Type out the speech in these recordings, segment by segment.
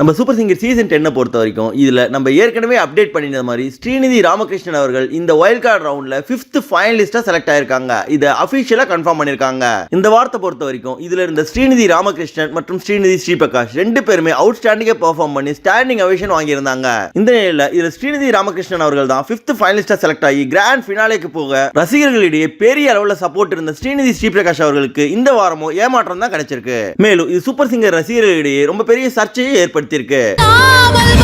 நம்ம super singer season டென்னை பொறுத்த வரைக்கும் இதில் நம்ம ஏற்கனவே அப்டேட் பண்ணின மாதிரி ஸ்ரீநிதி ராமகிருஷ்ணன் அவர்கள் இந்த வைல்ட் கார்டு ரவுண்டில் ஃபிஃப்த் ஃபைனலிஸ்ட்டாக செலக்ட் ஆயிருக்காங்க. இதை அஃபிஷியலாக கன்ஃபார்ம் பண்ணியிருக்காங்க. இந்த வார்த்தை பொறுத்த வரைக்கும் இதில் இருந்த ஸ்ரீநிதி ராமகிருஷ்ணன் மற்றும் ஸ்ரீநிதி ஸ்ரீபிரகாஷ் ரெண்டு பேருமே அவுட் ஸ்டாண்டிங்கே பெர்ஃபார்ம் பண்ணி ஸ்டாண்டிங் அவேஷன் வாங்கியிருந்தாங்க. இந்த நிலையில் இதில் ஸ்ரீநிதி ராமகிருஷ்ணன் அவர்கள் தான் ஃபிஃப்த் ஃபைனலிஸ்ட்டாக செலக்ட் ஆகி கிராண்ட் ஃபினாலேக்கு போக ரசிகர்களிடையே பெரிய அளவில் சப்போர்ட் இருந்த ஸ்ரீநிதி ஸ்ரீபிரகாஷ் அவர்களுக்கு இந்த வாரமும் ஏமாற்றம் தான் கிடைச்சிருக்கு. மேலும் இது சூப்பர் சிங்கர் ரசிகர்களிடையே ரொம்ப பெரிய சர்ச்சையை ஏற்படுத்தி காவல்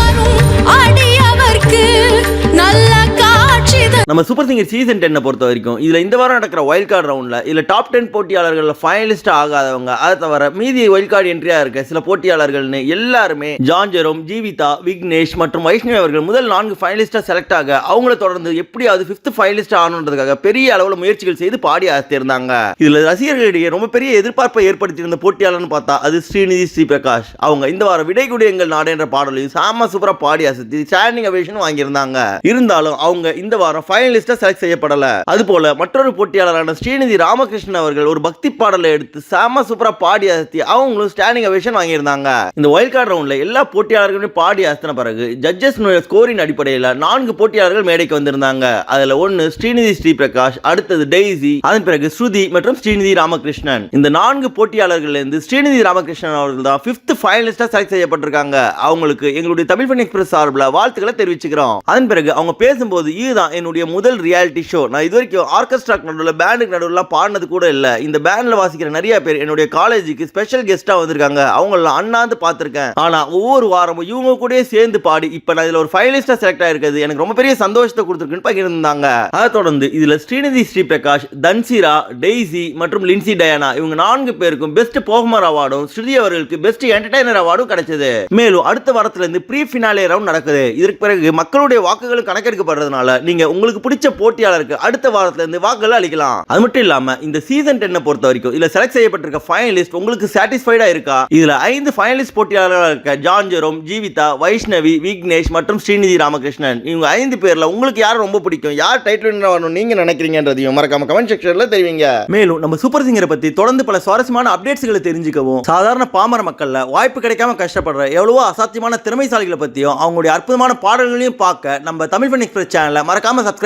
நம்ம சூப்பர் சிங்கர் சீசன் டென்னை பொறுத்த வரைக்கும் இதில் இந்த வாரம் நடக்கிற வைல்ட் கார்டு ரவுண்டில் இதில் டாப் டென் போட்டியாளர்கள் ஃபைனலிஸ்ட் ஆகாதவங்க அதை தவிர மீதி வைல்ட் கார்டு என்ட்ரியாக இருக்க சில போட்டியாளர்கள்னு எல்லாருமே ஜான் ஜெரோம் ஜீவிதா விக்னேஷ் மற்றும் வைஷ்ணவி அவர்கள் முதல் நான்கு ஃபைனலிஸ்டாக செலக்ட் ஆக அவங்கள தொடர்ந்து எப்படியாவது ஃபிஃப்த் ஃபைனலிஸ்ட் ஆகணுன்றதுக்காக பெரிய அளவில் முயற்சிகள் செய்து பாடி ஆசித்திருந்தாங்க இதில் ரசிகர்களிடையே ரொம்ப பெரிய எதிர்பார்ப்பை ஏற்படுத்தியிருந்த போட்டியாளர்னு பார்த்தா அது ஸ்ரீநிதி ஸ்ரீபிரகாஷ் அவங்க இந்த வாரம் விடைகுடி எங்கள் நாடு என்ற பாடலையும் சாம சூப்பராக பாடி அசத்தி ஸ்டாண்டிங் அவேஷன் வாங்கியிருந்தாங்க. இருந்தாலும் அவங்க இந்த வாரம் ஃபைனலிஸ்டா செலக்ட் செய்யப்படல. அது போல மற்றொரு போட்டியாளரான ஸ்ரீநிதி ராமகிருஷ்ணன் அவர்கள் ஒரு பக்தி பாடலை எடுத்து செம சூப்பரா பாடி அசத்தி அவங்களும் ஸ்டாண்டிங் அவேஷன் வாங்கியிருந்தாங்க. இந்த வைல்ட் கார்டு ரவுண்ட்ல எல்லா போட்டியாளர்களுமே பாடி அசத்தின பிறகு ஜட்ஜஸ் ஸ்கோரின் அடிப்படையில் நான்கு போட்டியாளர்கள் மேடைக்கு வந்திருந்தாங்க. அதுல ஒன்னு ஸ்ரீநிதி ஸ்ரீபிரகாஷ் அடுத்தது டெய்ஸி அதன் பிறகு ஸ்ருதி மற்றும் ஸ்ரீநிதி ராமகிருஷ்ணன். இந்த நான்கு போட்டியாளர்கள் இருந்து ஸ்ரீநிதி ராமகிருஷ்ணன் அவர்கள் தான் பிப்த் ஃபைனலிஸ்டா செலக்ட் செய்யப்பட்டிருக்காங்க. அவங்களுக்கு எங்களுடைய தமிழ் ஃபன் எக்ஸ்பிரஸ் சார்பில் வாழ்த்துக்களை தெரிவிச்சுக்கிறோம். அதன் பிறகு அவங்க பேசும்போது இதுதான் என்னுடைய முதல் ரியாலிட்டி ஷோ நான் இது வரைக்கும் ஆர்கெஸ்ட்ராக்கு நடுவில் பேண்டுக்கு நடுவில் பாடினது கூட இல்லை. இந்த பேண்டில் வாசிக்கிற நிறைய பேர் என்னுடைய காலேஜுக்கு ஸ்பெஷல் கெஸ்ட்டாக வந்திருக்காங்க. அவங்கள அண்ணாந்து பார்த்துருக்கேன். ஆனால் ஒவ்வொரு வாரமும் இவங்க கூடயே சேர்ந்து பாடி இப்போ நான் இதில் ஒரு ஃபைனலிஸ்டாக செலக்ட் ஆயிருக்கிறது. எனக்கு ரொம்ப பெரிய சந்தோஷத்தை கொடுத்துருக்குன்னு பகிர்ந்தாங்க அதை தொடர்ந்து இதில் ஸ்ரீநிதி ஸ்ரீபிரகாஷ் தன்சிரா டெய்ஸி மற்றும் லின்சி டயானா இவங்க நான்கு பேருக்கும் பெஸ்ட் பர்ஃபார்மர் அவார்டும் ஸ்ருதி அவர்களுக்கு பெஸ்ட் என்டர்டைனர் அவார்டும் கிடைச்சது. மேலும் அடுத்த வாரத்திலிருந்து ப்ரீ ஃபினாலே ரவுண்ட் நடக்குது. இதற்கு பிறகு மக்களுடைய வாக்குகளும் கணக்கெடுக்கப்படுறதுனால நீங்க உங்களுக்கு பிடிச்ச போட்டியாளருக்கு அடுத்த வாரத்துல இருந்து வாக்குகள் அளிக்கலாம். அது மட்டும் இல்லாம இந்த சீசன் டென்னை பொறுத்த வரைக்கும் இதுல செலக்ட் செய்யப்பட்டிருக்க ஃபைனலிஸ்ட் உங்களுக்கு சாட்டிஸ்ஃபைடா இருக்கா? இதுல ஐந்து ஃபைனலிஸ்ட் போட்டியாளர்களாக இருக்க ஜான் ஜெரோம் ஜீவிதா வைஷ்ணவி விக்னேஷ் மற்றும் ஸ்ரீநிதி ராமகிருஷ்ணன். இவங்க ஐந்து பேர்ல உங்களுக்கு யார் ரொம்ப பிடிக்கும்? யார் டைட்டில் வின்னர் வரணும் நீங்க நினைக்கிறீங்கன்றதையும் மறக்காம கமெண்ட் செக்ஷன்ல தெரிவிங்க. மேலும் நம்ம சூப்பர் சிங்கரை பத்தி தொடர்ந்து பல சுவாரஸ்யமான அப்டேட்ஸ்களை தெரிஞ்சுக்கவும் சாதாரண பாமர மக்கள்ல வாய்ப்பு கிடைக்காம கஷ்டப்படுற எவ்வளவோ அசாத்தியமான திறமைசாலிகளை பத்தியும் அவங்களுடைய அற்புதமான பாடல்களையும் பார்க்க நம்ம தமிழ் ஃபன் எக்ஸ்பிரஸ் சேனலை மறக்காம சப்ஸ்கிரைப்